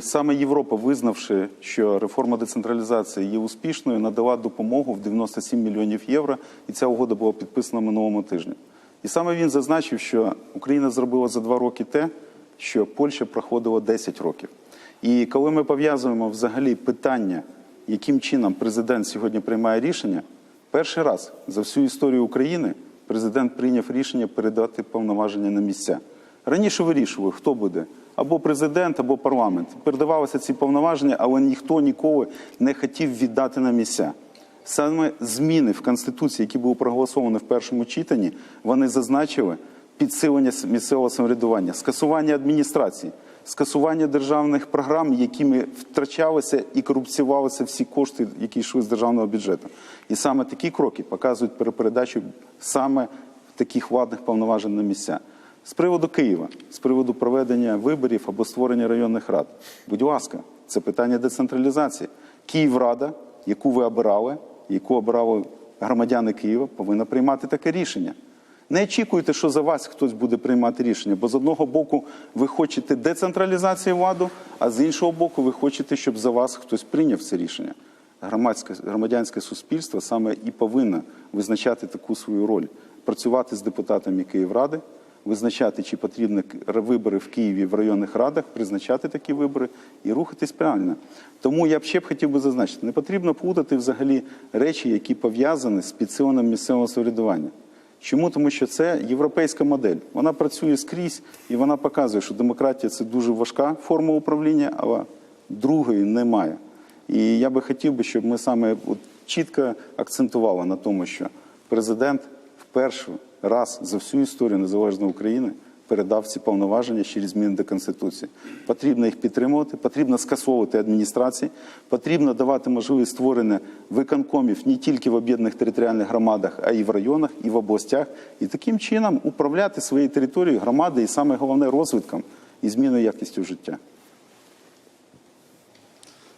Саме Європа, визнавши, що реформа децентралізації є успішною, надала допомогу в 97 мільйонів євро, і ця угода була підписана минулого тижня. І саме він зазначив, що Україна зробила за два роки те, що Польща проходила 10 років. І коли ми пов'язуємо взагалі питання, яким чином президент сьогодні приймає рішення, перший раз за всю історію України президент прийняв рішення передати повноваження на місця. Раніше вирішували, хто буде або президент, або парламент. Передавалися ці повноваження, але ніхто ніколи не хотів віддати на місця. Саме зміни в Конституції, які були проголосовані в першому читанні, вони зазначили підсилення місцевого самоврядування, скасування адміністрації, скасування державних програм, якими втрачалися і корупціювалися всі кошти, які йшли з державного бюджету. І саме такі кроки показують перепередачу саме таких владних повноважень на місця. З приводу Києва, з приводу проведення виборів або створення районних рад, будь ласка, це питання децентралізації. Київрада, яку ви обирали, яку обирали громадяни Києва, повинна приймати таке рішення. Не очікуйте, що за вас хтось буде приймати рішення, бо з одного боку ви хочете децентралізації влади, а з іншого боку, ви хочете, щоб за вас хтось прийняв це рішення. Громадське громадянське суспільство саме і повинно визначати таку свою роль, працювати з депутатами Київради, визначати, чи потрібні вибори в Києві в районних радах, призначати такі вибори і рухатись правильно. Тому я б ще б хотів би зазначити, не потрібно плутати взагалі речі, які пов'язані з підсиленням місцевого самоврядування. Чому? Тому що це європейська модель. Вона працює скрізь і вона показує, що демократія це дуже важка форма управління, але другої немає. І я би хотів би, щоб ми саме чітко акцентували на тому, що президент вперше раз за всю історію незалежної України передав ці повноваження через зміни до Конституції. Потрібно їх підтримувати, потрібно скасовувати адміністрації, потрібно давати можливість створення виконкомів не тільки в об'єднаних територіальних громадах, а й в районах, і в областях, і таким чином управляти своєю територією громади, і саме головне розвитком і зміною якістю життя.